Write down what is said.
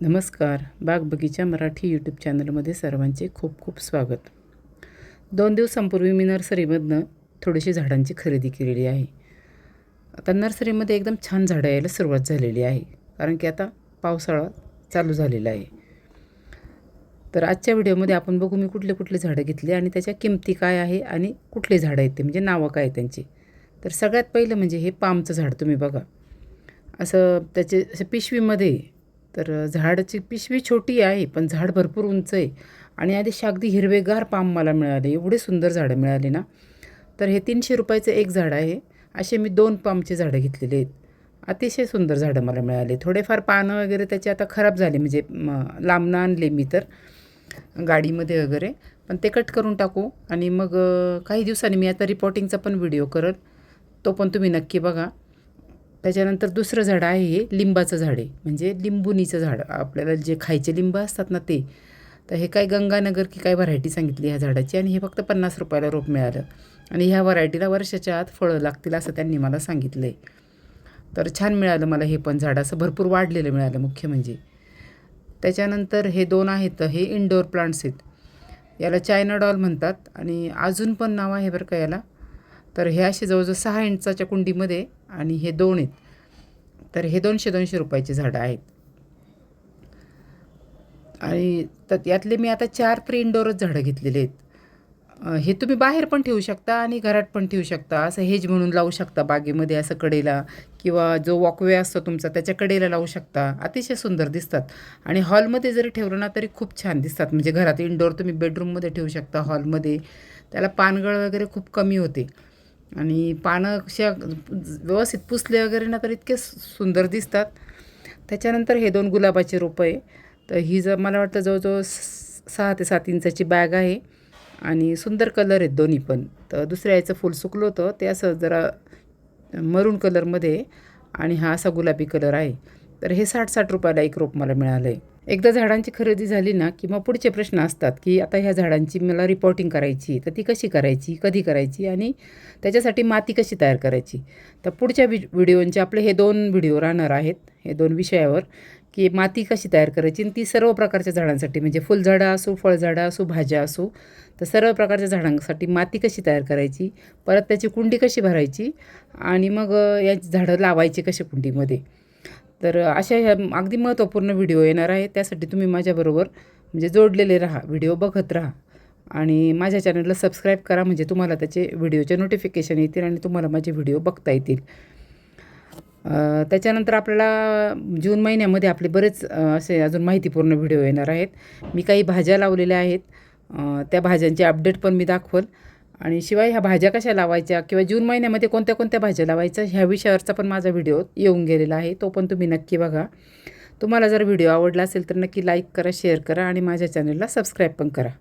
नमस्कार. बाग बगीचा मराठी यूट्यूब चॅनलमध्ये सर्वांचे खूप खूप स्वागत. दोन दिवसांपूर्वी मी नर्सरीमधनं थोडीशी झाडांची खरेदी केलेली आहे. आता नर्सरीमध्ये एकदम छान झाडं यायला सुरुवात झालेली आहे. कारण की आता पावसाळा चालू झालेला आहे. तर आजच्या व्हिडिओमध्ये आपण बघू मी कुठले कुठले झाडं घेतले आणि त्याच्या किमती काय आहे आणि कुठले झाडं आहेत ते म्हणजे नावं काय आहेत त्यांची. तर सगळ्यात पहिलं म्हणजे हे पामचं झाड तुम्ही बघा. असं त्याचे असं पिशवीमध्ये तर झाडाची पिशवी छोटी आहे पण झाड भरपूर उंच आहे. आणि आधी अगदी हिरवेगार पाम मला मिळाले एवढे सुंदर झाडं मिळाले ना. तर हे तीनशे रुपयाचं एक झाड आहे. असे मी दोन पामचे झाडं घेतलेले आहेत. अतिशय सुंदर झाडं मला मिळाले. थोडेफार पानं वगैरे त्याचे आता खराब झाले म्हणजे लांबनं आणले मी तर गाडीमध्ये वगैरे. पण ते कट करून टाकू आणि मग काही दिवसांनी मी आता रिपोर्टिंगचा पण व्हिडिओ करेल. तो पण तुम्ही नक्की बघा. त्याच्यानंतर दुसरं झाड आहे हे लिंबाचं झाड आहे. म्हणजे लिंबुनीचं झाड. आपल्याला जे खायचे लिंब असतात ना ते. तर हे काय गंगानगर की काय व्हरायटी सांगितली ह्या झाडाची? आणि हे फक्त पन्नास रुपयाला रोप मिळालं. आणि ह्या व्हरायटीला वर्षाच्या आत फळं लागतील असं त्यांनी मला सांगितलं आहे तर छान मिळालं मला हे पण झाड. असं भरपूर वाढलेलं मिळालं मुख्य म्हणजे. त्याच्यानंतर हे दोन आहेत. हे इनडोअर प्लांट्स आहेत. याला चायना डॉल म्हणतात. आणि अजून पण नाव आहे बरं का याला. तर हे असे जवळजवळ सहा इंचाच्या कुंडीमध्ये आणि हे दोन आहेत. तर हे दोनशे दोनशे रुपयाचे झाडं आहेत. आणि तर यातले मी आता चार प्री इनडोरच झाडं घेतलेले आहेत. हे तुम्ही बाहेर पण ठेवू शकता आणि घरात पण ठेवू शकता. असं हेज म्हणून लावू शकता बागेमध्ये असं कडेला किंवा जो वॉकवे असतो तुमचा त्याच्या कडेला लावू शकता. अतिशय सुंदर दिसतात. आणि हॉलमध्ये जरी ठेवलं ना तरी खूप छान दिसतात. म्हणजे घरात इनडोअर तुम्ही बेडरूममध्ये ठेवू शकता हॉलमध्ये त्याला पानगळ वगैरे खूप कमी होते. आणि पानं अशा व्यवस्थित पुसले वगैरे ना तर इतके सुंदर दिसतात. त्याच्यानंतर हे दोन गुलाबाचे रोपं आहे. तर ही जर मला वाटतं जवळजवळ स- सहा ते सात इंचाची बॅग आहे. आणि सुंदर कलर आहेत दोन्ही पण. तर दुसऱ्या याचं फुल सुकलं होतं. ते असं जरा मरून कलरमध्ये आणि हा असा गुलाबी कलर आहे. तर हे साठ साठ रुपयाला एक रोप मला मिळालं आहे एकदा झाडांची खरेदी झाली ना की मग पुढचे प्रश्न असतात की आता ह्या झाडांची मला रिपोर्टिंग करायची तर ती कशी करायची कधी करायची आणि त्याच्यासाठी माती कशी तयार करायची. तर पुढच्या वि व्हिडिओंचे आपले हे दोन व्हिडिओ राहणार आहेत हे दोन विषयावर की माती कशी तयार करायची आणि ती सर्व प्रकारच्या झाडांसाठी म्हणजे फुलझाडं असो फळझाडं असो भाज्या असो तर सर्व प्रकारच्या झाडांसाठी माती कशी तयार करायची परत त्याची कुंडी कशी भरायची आणि मग या झाडं लावायची कशी कुंडीमध्ये. तर अशा ह्या अगदी महत्त्वपूर्ण व्हिडिओ येणार आहे त्यासाठी तुम्ही माझ्याबरोबर म्हणजे जोडलेले राहा व्हिडिओ बघत राहा. आणि माझ्या चॅनलला सबस्क्राईब करा म्हणजे तुम्हाला त्याचे व्हिडिओचे नोटिफिकेशन येतील आणि तुम्हाला माझे व्हिडिओ बघता येतील. त्याच्यानंतर आपल्याला जून महिन्यामध्ये आपले बरेच असे अजून माहितीपूर्ण व्हिडिओ येणार आहेत. मी काही भाज्या लावलेल्या आहेत. त्या भाज्यांचे अपडेट पण मी दाखवल. आणि शिवाय ह्या भाज्या कशा लावायच्या किंवा जून महिन्यामध्ये कोणत्या कोणत्या भाज्या लावायच्या ह्या विषयावरचा पण माझा व्हिडिओ येऊन गेलेला आहे. तो पण तुम्ही नक्की बघा. तुम्हाला जर व्हिडिओ आवडला असेल तर नक्की लाईक करा शेअर करा आणि माझ्या चॅनलला सबस्क्राईब पण करा.